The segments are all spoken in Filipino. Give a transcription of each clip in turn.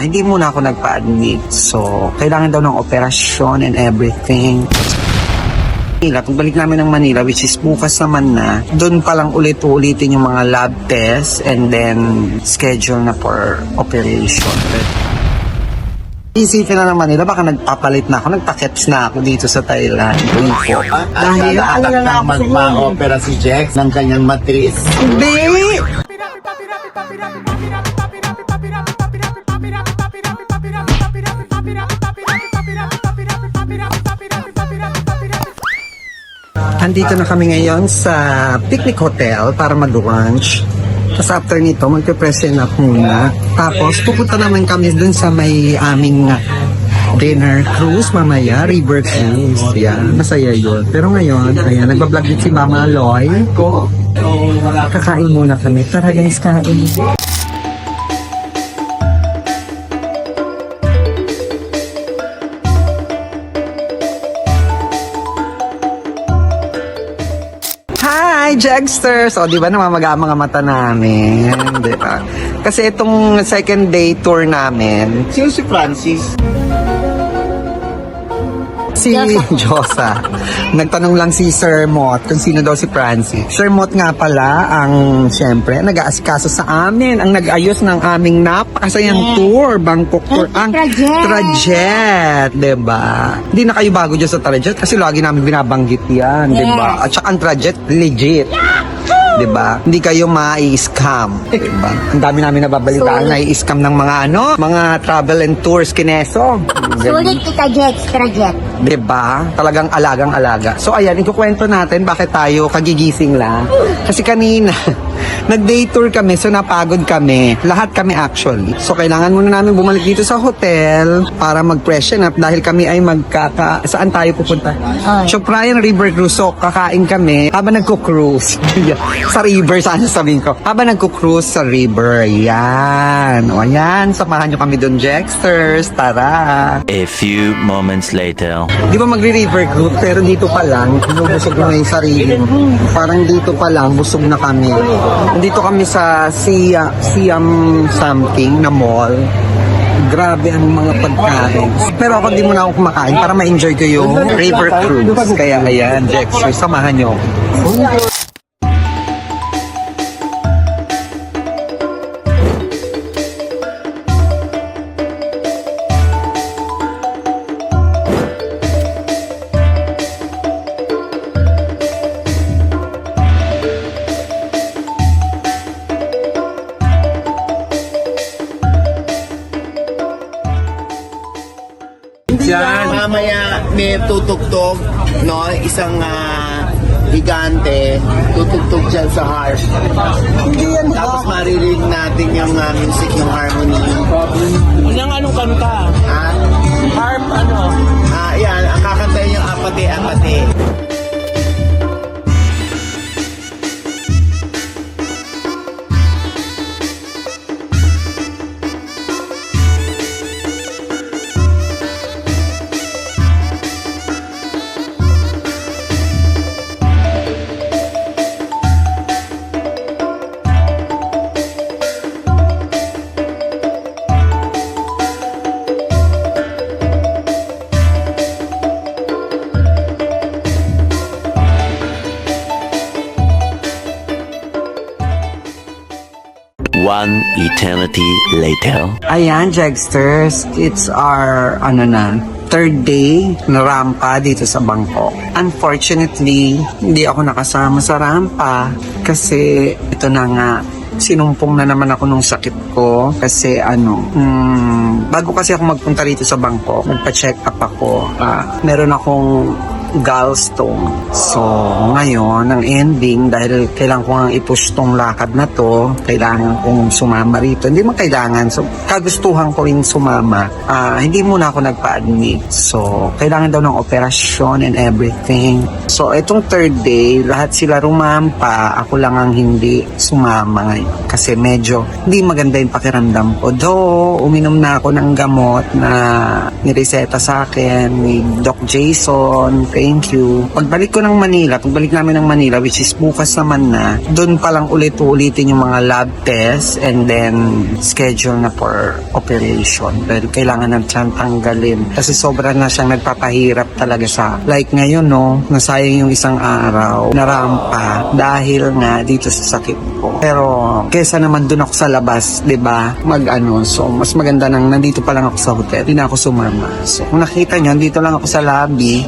hindi muna ako nagpa-admit. So, kailangan daw ng operasyon and everything. Manila, pagbalik namin ng Manila, which is bukas naman na, doon pa lang ulit-ulitin yung mga lab tests and then schedule na for operation. Isipin na ng Manila, baka nagpapalit na ako, nagpa-keps na ako dito sa Thailand. Doon po. Dahil alala na ako magpa-opera si Jex ng kanyang matris. Hindi! Andito na kami ngayon sa picnic hotel para mag-lunch. Tapos after nito, magpe-present up muna. Tapos pupunta naman kami dun sa may aming dinner cruise mamaya, river cruise. Yan, masaya yun. Pero ngayon, ayan, nagbablog din si Mama Loy. Kakain muna kami. Tara guys, kain. Jagsters! O, di ba namamaga mga mata namin? di ba? Kasi itong second day tour namin, Sino si Francis? Si Josa. Nagtanong lang si Sir Mott kung sino daw si Francis. Sir Mott nga pala ang, siyempre, nag-aasikaso sa amin, ang nag-ayos ng aming napakasayang tour, Bangkok tour, ang Trajet. Trajet, 'di ba? Hindi na kayo bago dyan sa Trajet kasi lagi namin binabanggit 'yan, 'di ba? At saka ang Trajet legit. 'Di ba? Hindi kayo mai-scam, 'di ba? Ang dami namin nababalitaan na i-scam ng mga ano, mga travel and tours kineso. Sulit kita, Jet, Trajet. 'Di ba? Talagang alagang-alaga. So ayan, ikukwento natin bakit tayo kagigising lang. Kasi kanina nag-day tour kami, so napagod kami. Lahat kami actually. So kailangan muna namin bumalik dito sa hotel para mag-freshen up dahil kami ay magkaka... Saan tayo pupunta? Ay. Choprayan River Cruise. So kakain kami habang nagko-cruise. sa river, saan sabihin ko? Habang nagko-cruise sa river. Yan. O yan, samahan nyo kami doon, Jexters. Tara. A few moments later. Di ba magre-river cruise pero dito pa lang, binubusog na yung sarili mo. Parang dito pa lang, busog na kami. Nandito kami sa Siam, Siam something na mall. Grabe ang mga pagkain. Pero ako di mo na ako kumakain para ma-enjoy ko yung river cruise. Kaya ayan, Dexter, samahan nyo. ako. Yan. Mamaya may tutugtog, no? Isang ah, higante, tutugtog dyan sa harp. Tapos maririnig natin yung ah, music, yung harmony. Unang anong kanta? Ah, Harp ano? ah, yan, ang kakantayin yung apate-apate. One eternity later. Ayan, Jagsters, it's our, ano na, third day na rampa dito sa Bangkok. Unfortunately, hindi ako nakasama sa rampa kasi ito na nga, sinumpong na naman ako nung sakit ko kasi ano, hmm, bago kasi ako magpunta rito sa Bangkok, nagpa-check up ako. Ah, meron akong gallstone. So, ngayon, ang ending, dahil kailangan ko nga i-push tong lakad na to, kailangan kong sumama rito. Hindi man kailangan. So, kagustuhan ko rin sumama. Ah, hindi muna ako nagpa-admit. So, kailangan daw ng operasyon and everything. So, itong third day, lahat sila rumampa. Ako lang ang hindi sumama ngayon. Kasi medyo hindi maganda yung pakiramdam ko. Though, uminom na ako ng gamot na nireseta sa akin ni Doc Jason. Thank you. Pagbalik ko ng Manila, pagbalik namin ng Manila, which is bukas naman na, doon pa lang ulit-ulitin yung mga lab tests and then schedule na for operation. Dahil kailangan ng tiyan tanggalin. Kasi sobra na siyang nagpapahirap talaga sa like ngayon, no, nasayang yung isang araw na rampa dahil nga dito sa sakit ko. Pero kesa naman doon ako sa labas, 'di ba? Mag-ano, so mas maganda nang nandito pa lang ako sa hotel. Hindi na ako sumama. So kung nakita nyo, dito lang ako sa lobby,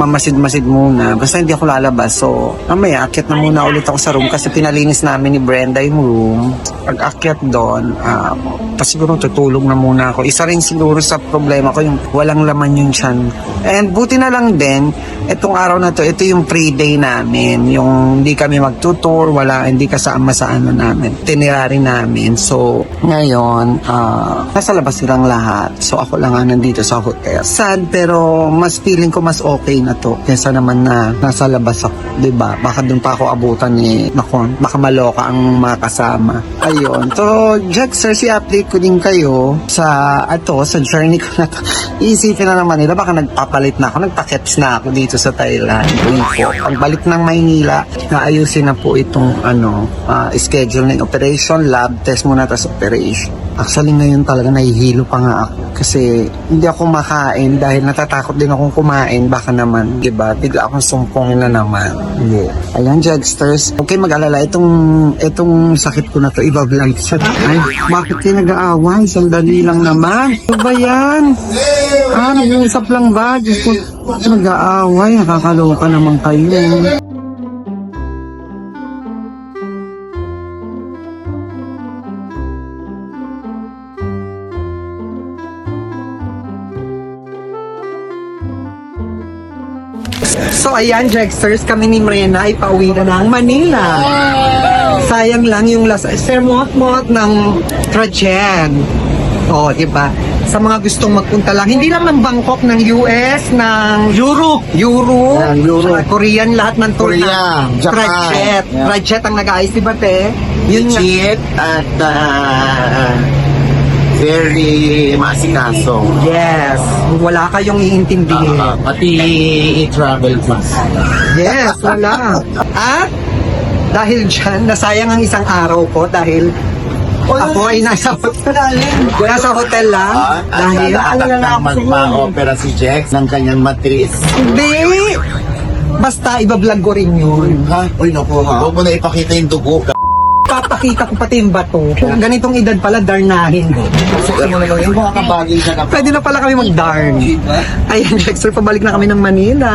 nagmamasid-masid muna. Basta hindi ako lalabas. So mamaya, akyat na muna ulit ako sa room kasi pinalinis namin ni Brenda yung room. Pag akyat doon, ah, pa siguro tutulog na muna ako. Isa rin siguro sa problema ko yung walang laman yung tiyan. And buti na lang din, itong araw na to, ito yung pre-day namin. Yung hindi kami magtutour, wala, hindi kasama sa ano namin, itinerary namin. So, ngayon, ah, nasa labas silang lahat. So, ako lang ang nandito sa hotel. Sad, pero mas feeling ko mas okay na to. Kesa naman na nasa labas ako, 'di ba Baka doon pa ako abutan ni, nako, baka maloka ang mga kasama. Ayun. So, Jack, sir, si update ko din kayo sa, ato, sa journey ko na to. Iisipin na naman nila, baka nagpapalit na ako, nagpa-caps na ako dito sa Thailand. Yun po. Pagbalik ng Maynila, naayusin na po itong, ano, ah, schedule ng operation, lab test muna, tas operation. Actually, ngayon talaga nahihilo pa nga ako. Kasi hindi ako makain dahil natatakot din akong kumain. Baka naman, di ba? Bigla akong sumpongin na naman. Hindi. Ayan, Jagsters. Okay, mag-alala. Itong, itong sakit ko na to, iba-vlog sa Ay, bakit kayo nag-aaway? Sandali lang naman. Ano ba yan? Ah, nag-uusap lang ba? Diyos ko, nag-aaway. Nakakaloka naman kayo. So ayan, Jagsters, kami ni Mrena ay pauwi na ng Manila. Sayang lang yung last sermot-mot ng Trajan. O, oh, di ba? Sa mga gustong magpunta lang, hindi lang ng Bangkok, ng US, ng Europe, Europe, Yan, Europe. saka Korean, lahat ng tour Korea, na Japan. Trajet. Yeah. Trajet ang nag-aayos, di ba, te? Yun nga. Legit at ah, very masikaso. Yes. Wala kayong iintindihin. Ah, pati travel pass. Yes, wala. At dahil dyan, nasayang ang isang araw ko dahil ako ay nasa hotel. nasa hotel lang. Ah, dahil, dahil na magpa-opera si Jex ng kanyang matris. hindi. Basta ibablog ko rin yun. Ha? Uy, naku ha? Huwag mo na ipakita yung dugo. Papakita ko pati yung bato. Ganitong edad pala, darnahin ko. Sukat mo na lang yung mga kabagay na Pwede na pala kami mag-darn. Ayan, Dexter, pabalik na kami ng Manila.